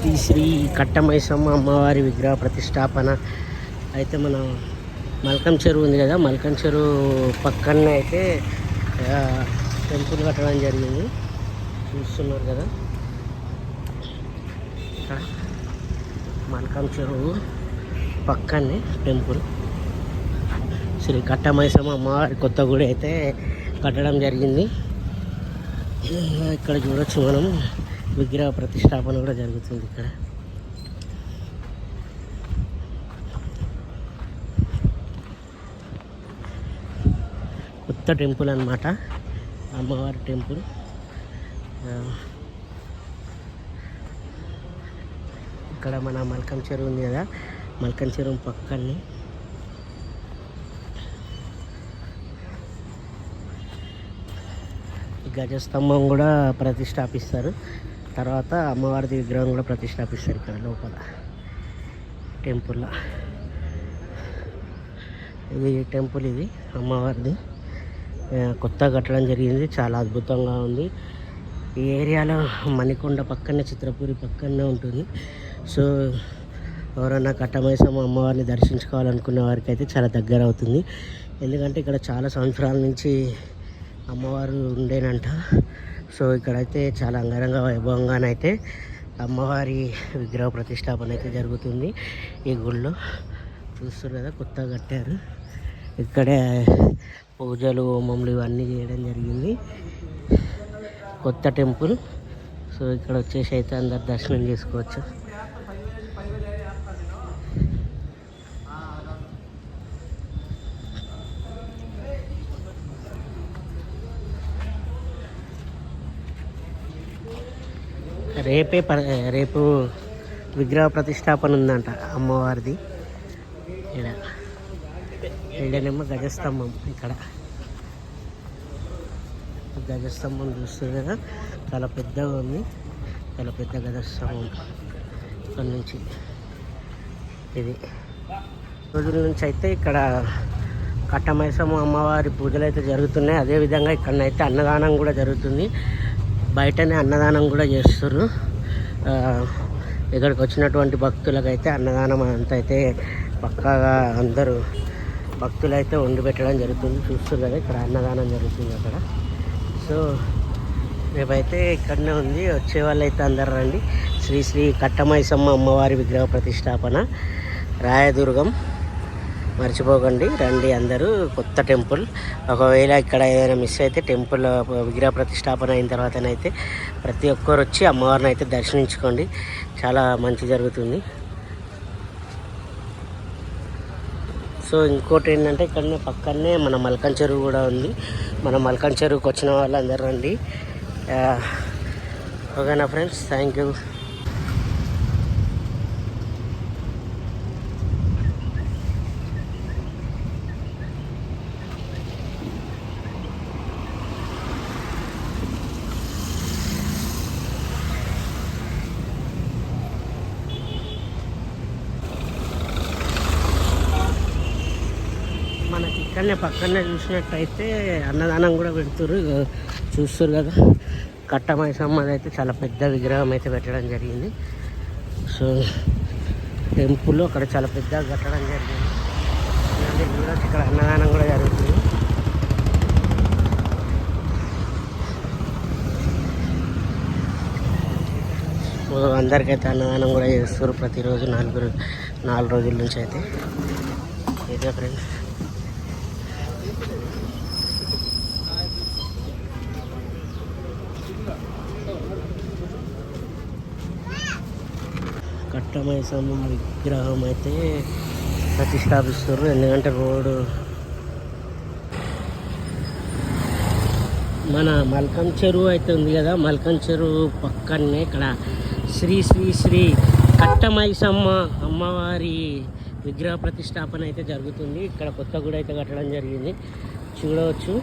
శ్రీ శ్రీ కట్టమైసమ్మ అమ్మవారి విగ్రహ ప్రతిష్టాపన. అయితే మనం మల్కం చెరువు ఉంది కదా మల్కం చెరువు పక్కనే అయితే టెంపుల్ కట్టడం జరిగింది. చూస్తున్నారు కదా. ఇక్కడ మల్కం చెరువు పక్కనే టెంపుల్. శ్రీ కట్టమైసమ్మ అమ్మవారి కొత్త గుడి అయితే కట్టడం జరిగింది. ఇక్కడ చూడొచ్చు మనం. విగ్రహ ప్రతిష్టాపన కూడా జరుగుతుంది ఇక్కడ. కొత్త టెంపుల్ అన్నమాట. అమ్మవారి టెంపుల్. ఇక్కడ మన మల్కం చెరువు ఉంది కదా మల్కం చెరువు పక్కనే. గజస్తంభం కూడా ప్రతిష్టాపిస్తారు. తర్వాత అమ్మవారిది విగ్రహం కూడా ప్రతిష్టాపిస్తారు ఇక్కడ లోపల టెంపుల్లో. ఇది టెంపుల్ ఇది అమ్మవారిది. కొత్త కొత్తగా కట్టడం జరిగింది చాలా అద్భుతంగా ఉంది. ఈ ఏరియాలో మణికొండ పక్కనే చిత్రపూరి పక్కనే ఉంటుంది. సో ఎవరైనా కట్టమైసమ్మ అమ్మవారిని దర్శించుకోవాలనుకునే వారికి అయితే చాలా దగ్గర అవుతుంది. ఎందుకంటే ఇక్కడ చాలా సంవత్సరాల నుంచి అమ్మవారు ఉండేనంట. సో ఇక్కడైతే చాలా అంగరంగ వైభవంగానైతే అమ్మవారి విగ్రహ ప్రతిష్టాపన అయితే జరుగుతుంది ఈ గుళ్ళో. చూస్తారు కదా కొత్తగా కట్టారు. ఇక్కడే పూజలు హోమములు ఇవన్నీ చేయడం జరిగింది. కొత్త టెంపుల్. సో ఇక్కడ వచ్చేసి అయితే అందరు దర్శనం చేసుకోవచ్చు. రేపే ప- రేపు విగ్రహ ప్రతిష్టాపన ఉందంట అమ్మవారిది. ఇక్కడ ఇక్కడనేమో గజస్తంభం ఇక్కడ. గజస్తంభం చూస్తుంది కదా చాలా పెద్దగా ఉంది. చాలా పెద్ద గజస్తంభం ఇక్కడ నుంచి. ఇది. రోజుల నుంచి అయితే ఇక్కడ కట్టమైసమ్మ అమ్మవారి పూజలు అయితే జరుగుతున్నాయి. అదేవిధంగా ఇక్కడనైతే అన్నదానం కూడా జరుగుతుంది. బయటనే అన్నదానం కూడా చేస్తారు ఇక్కడికి వచ్చినటువంటి భక్తులకైతే అన్నదానం అంత అయితే పక్కాగా అందరూ భక్తులు అయితే వండి పెట్టడం జరుగుతుంది. చూస్తారు కదా ఇక్కడ అన్నదానం జరుగుతుంది అక్కడ. సో రేపైతే ఇక్కడనే ఉంది. వచ్చే వాళ్ళైతే అందరు రండి. శ్రీ శ్రీ కట్టమైసమ్మ అమ్మవారి విగ్రహ ప్రతిష్టాపన. రాయదుర్గం. మర్చిపోకండి రండి అందరూ. కొత్త టెంపుల్. ఒకవేళ ఇక్కడ ఏదైనా మిస్ అయితే టెంపుల్ విగ్రహ ప్రతిష్టాపన అయిన తర్వాతనైతే ప్రతి ఒక్కరు వచ్చి అమ్మవారిని అయితే దర్శించుకోండి. చాలా మంచి జరుగుతుంది. సో ఇంకోటి ఏంటంటే ఇక్కడనే పక్కనే మన మల్కం చెరువు కూడా ఉంది. మన మల్కం చెరువుకి వచ్చిన వాళ్ళందరూ రండి. ఓకేనా ఫ్రెండ్స్? Thank you. పక్కనే పక్కనే చూసినట్టయితే అన్నదానం కూడా పెడుతురు చూస్తారు కదా. కట్టమైసమ్మది అయితే చాలా పెద్ద విగ్రహం అయితే పెట్టడం జరిగింది. సో టెంపుల్ అక్కడ చాలా పెద్దగా కట్టడం జరిగింది. ఇలాంటి ఇక్కడ అన్నదానం కూడా జరుగుతుంది. అందరికైతే అన్నదానం కూడా చేస్తారు ప్రతిరోజు నాలుగు నాలుగు రోజుల నుంచి అయితే. ఇదే ఫ్రెండ్స్. కట్టమైసమ్మ విగ్రహం అయితే ప్రతిష్టాపిస్తారు ఎందుకంటే రోడ్డు మన మల్కం చెరువు అయితే ఉంది కదా మల్కం చెరువు పక్కనే ఇక్కడ శ్రీ శ్రీ శ్రీ కట్టమైసమ్మ అమ్మవారి విగ్రహ ప్రతిష్టాపన అయితే జరుగుతుంది. ఇక్కడ కొత్త గుడి అయితే కట్టడం జరిగింది. చూడవచ్చు.